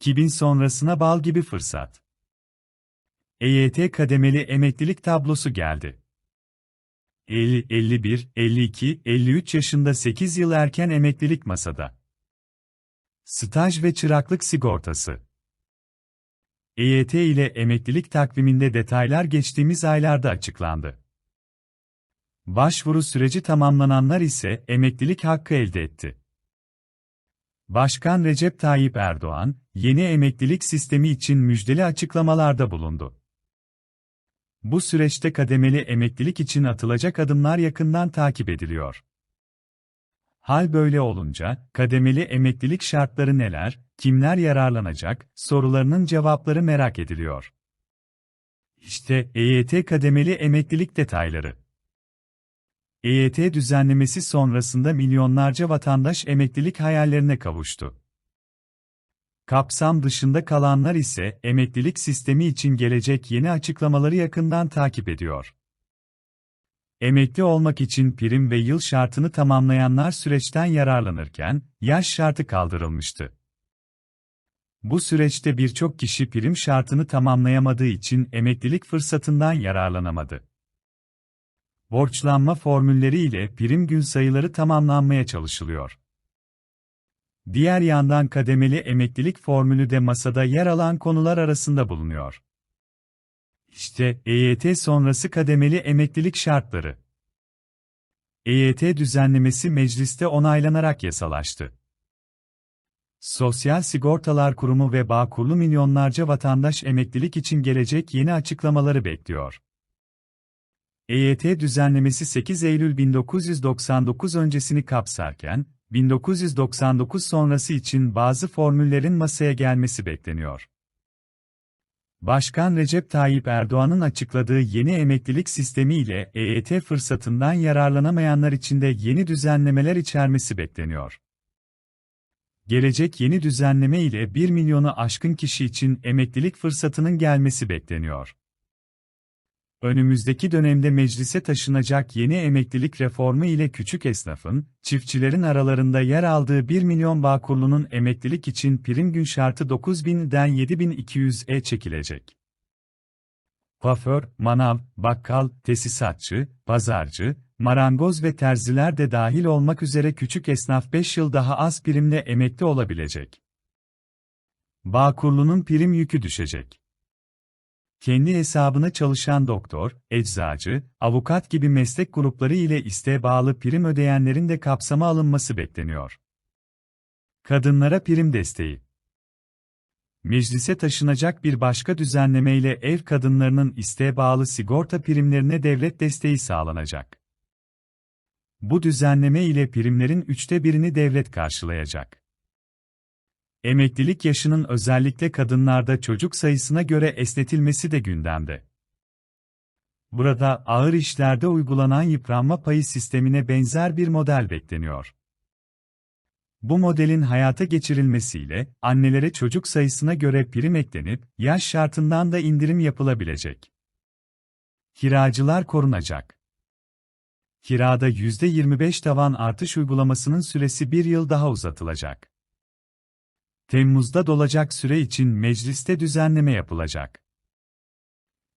2000 sonrasına bal gibi fırsat. EYT kademeli emeklilik tablosu geldi. 50, 51, 52, 53 yaşında 8 yıl erken emeklilik masada. Staj ve çıraklık sigortası. EYT ile emeklilik takviminde detaylar geçtiğimiz aylarda açıklandı. Başvuru süreci tamamlananlar ise emeklilik hakkı elde etti. Başkan Recep Tayyip Erdoğan, yeni emeklilik sistemi için müjdeli açıklamalarda bulundu. Bu süreçte kademeli emeklilik için atılacak adımlar yakından takip ediliyor. Hal böyle olunca, kademeli emeklilik şartları neler, kimler yararlanacak, sorularının cevapları merak ediliyor. İşte EYT kademeli emeklilik detayları. EYT düzenlemesi sonrasında milyonlarca vatandaş emeklilik hayallerine kavuştu. Kapsam dışında kalanlar ise emeklilik sistemi için gelecek yeni açıklamaları yakından takip ediyor. Emekli olmak için prim ve yıl şartını tamamlayanlar süreçten yararlanırken, yaş şartı kaldırılmıştı. Bu süreçte birçok kişi prim şartını tamamlayamadığı için emeklilik fırsatından yararlanamadı. Borçlanma formülleri ile prim gün sayıları tamamlanmaya çalışılıyor. Diğer yandan kademeli emeklilik formülü de masada yer alan konular arasında bulunuyor. İşte EYT sonrası kademeli emeklilik şartları. EYT düzenlemesi mecliste onaylanarak yasalaştı. Sosyal Sigortalar Kurumu ve Bağkurlu milyonlarca vatandaş emeklilik için gelecek yeni açıklamaları bekliyor. EYT düzenlemesi 8 Eylül 1999 öncesini kapsarken, 1999 sonrası için bazı formüllerin masaya gelmesi bekleniyor. Başkan Recep Tayyip Erdoğan'ın açıkladığı yeni emeklilik sistemi ile EYT fırsatından yararlanamayanlar için de yeni düzenlemeler içermesi bekleniyor. Gelecek yeni düzenleme ile 1 milyonu aşkın kişi için emeklilik fırsatının gelmesi bekleniyor. Önümüzdeki dönemde meclise taşınacak yeni emeklilik reformu ile küçük esnafın, çiftçilerin aralarında yer aldığı 1 milyon bağkurlunun emeklilik için prim gün şartı 9000'den 7200'e çekilecek. Kuaför, manav, bakkal, tesisatçı, pazarcı, marangoz ve terziler de dahil olmak üzere küçük esnaf 5 yıl daha az primle emekli olabilecek. Bağkurlunun prim yükü düşecek kendi hesabına çalışan doktor, eczacı, avukat gibi meslek grupları ile isteğe bağlı prim ödeyenlerin de kapsama alınması bekleniyor. Kadınlara prim desteği Meclise taşınacak bir başka düzenleme ile ev kadınlarının isteğe bağlı sigorta primlerine devlet desteği sağlanacak. Bu düzenleme ile primlerin üçte birini devlet karşılayacak. Emeklilik yaşının özellikle kadınlarda çocuk sayısına göre esnetilmesi de gündemde. Burada ağır işlerde uygulanan yıpranma payı sistemine benzer bir model bekleniyor. Bu modelin hayata geçirilmesiyle annelere çocuk sayısına göre prim eklenip yaş şartından da indirim yapılabilecek. Kiracılar korunacak. Kirada %25 tavan artış uygulamasının süresi bir yıl daha uzatılacak. Temmuz'da dolacak süre için mecliste düzenleme yapılacak.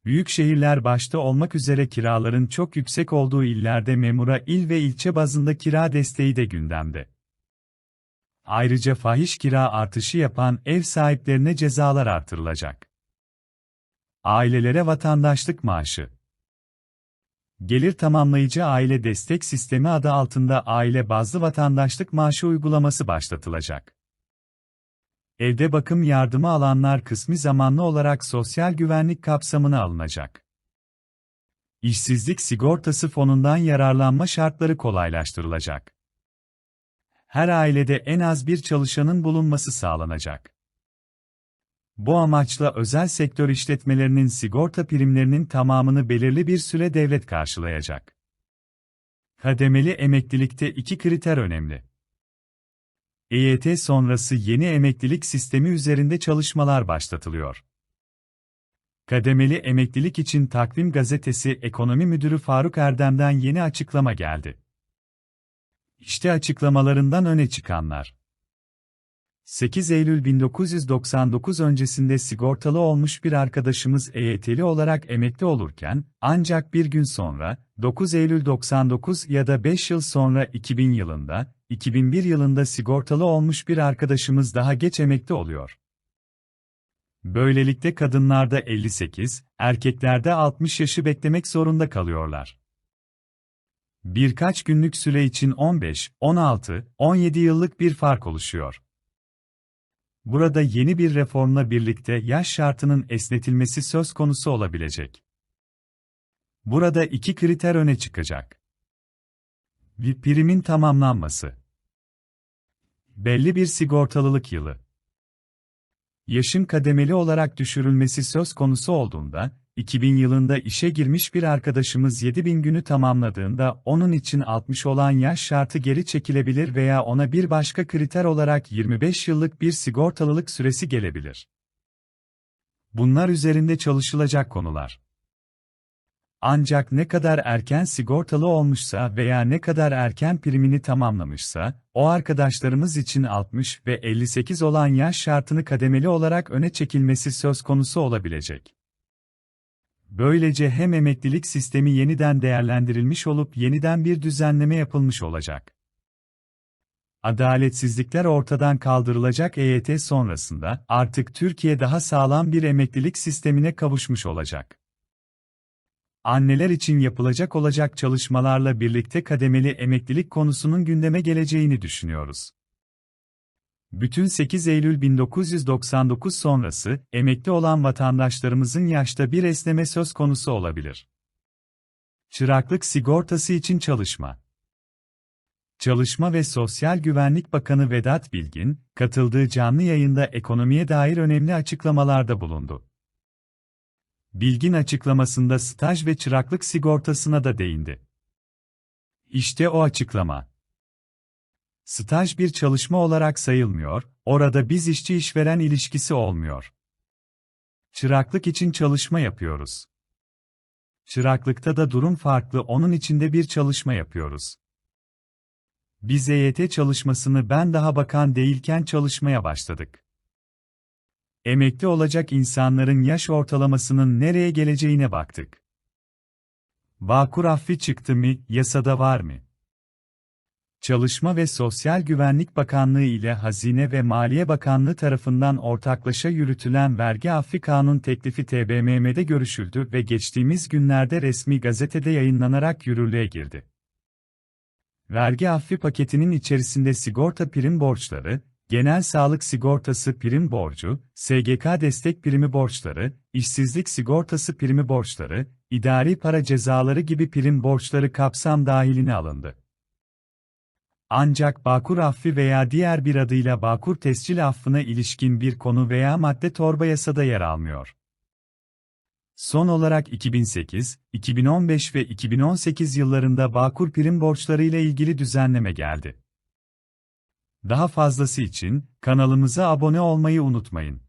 Büyük şehirler başta olmak üzere kiraların çok yüksek olduğu illerde memura il ve ilçe bazında kira desteği de gündemde. Ayrıca fahiş kira artışı yapan ev sahiplerine cezalar artırılacak. Ailelere vatandaşlık maaşı Gelir tamamlayıcı aile destek sistemi adı altında aile bazlı vatandaşlık maaşı uygulaması başlatılacak. Evde bakım yardımı alanlar kısmi zamanlı olarak sosyal güvenlik kapsamına alınacak. İşsizlik sigortası fonundan yararlanma şartları kolaylaştırılacak. Her ailede en az bir çalışanın bulunması sağlanacak. Bu amaçla özel sektör işletmelerinin sigorta primlerinin tamamını belirli bir süre devlet karşılayacak. Kademeli emeklilikte iki kriter önemli. EYT sonrası yeni emeklilik sistemi üzerinde çalışmalar başlatılıyor. Kademeli emeklilik için Takvim Gazetesi Ekonomi Müdürü Faruk Erdem'den yeni açıklama geldi. İşte açıklamalarından öne çıkanlar. 8 Eylül 1999 öncesinde sigortalı olmuş bir arkadaşımız EYT'li olarak emekli olurken, ancak bir gün sonra, 9 Eylül 99 ya da 5 yıl sonra 2000 yılında, 2001 yılında sigortalı olmuş bir arkadaşımız daha geç emekli oluyor. Böylelikle kadınlarda 58, erkeklerde 60 yaşı beklemek zorunda kalıyorlar. Birkaç günlük süre için 15, 16, 17 yıllık bir fark oluşuyor. Burada yeni bir reformla birlikte yaş şartının esnetilmesi söz konusu olabilecek. Burada iki kriter öne çıkacak. Bir primin tamamlanması. Belli bir sigortalılık yılı. Yaşın kademeli olarak düşürülmesi söz konusu olduğunda, 2000 yılında işe girmiş bir arkadaşımız 7000 günü tamamladığında onun için 60 olan yaş şartı geri çekilebilir veya ona bir başka kriter olarak 25 yıllık bir sigortalılık süresi gelebilir. Bunlar üzerinde çalışılacak konular. Ancak ne kadar erken sigortalı olmuşsa veya ne kadar erken primini tamamlamışsa, o arkadaşlarımız için 60 ve 58 olan yaş şartını kademeli olarak öne çekilmesi söz konusu olabilecek. Böylece hem emeklilik sistemi yeniden değerlendirilmiş olup yeniden bir düzenleme yapılmış olacak. Adaletsizlikler ortadan kaldırılacak EYT sonrasında artık Türkiye daha sağlam bir emeklilik sistemine kavuşmuş olacak. Anneler için yapılacak olacak çalışmalarla birlikte kademeli emeklilik konusunun gündeme geleceğini düşünüyoruz. Bütün 8 Eylül 1999 sonrası, emekli olan vatandaşlarımızın yaşta bir esneme söz konusu olabilir. Çıraklık sigortası için çalışma Çalışma ve Sosyal Güvenlik Bakanı Vedat Bilgin, katıldığı canlı yayında ekonomiye dair önemli açıklamalarda bulundu. Bilgin açıklamasında staj ve çıraklık sigortasına da değindi. İşte o açıklama. Staj bir çalışma olarak sayılmıyor, orada biz işçi işveren ilişkisi olmuyor. Çıraklık için çalışma yapıyoruz. Çıraklıkta da durum farklı, onun içinde bir çalışma yapıyoruz. Biz EYT çalışmasını ben daha bakan değilken çalışmaya başladık. Emekli olacak insanların yaş ortalamasının nereye geleceğine baktık. Bağkur affi çıktı mı, yasada var mı? Çalışma ve Sosyal Güvenlik Bakanlığı ile Hazine ve Maliye Bakanlığı tarafından ortaklaşa yürütülen vergi affi kanun teklifi TBMM'de görüşüldü ve geçtiğimiz günlerde resmi gazetede yayınlanarak yürürlüğe girdi. Vergi affi paketinin içerisinde sigorta prim borçları, genel sağlık sigortası prim borcu, SGK destek primi borçları, işsizlik sigortası primi borçları, idari para cezaları gibi prim borçları kapsam dahiline alındı. Ancak Bağkur affi veya diğer bir adıyla Bağkur tescil affına ilişkin bir konu veya madde torba yasada yer almıyor. Son olarak 2008, 2015 ve 2018 yıllarında Bağkur prim borçları ile ilgili düzenleme geldi. Daha fazlası için kanalımıza abone olmayı unutmayın.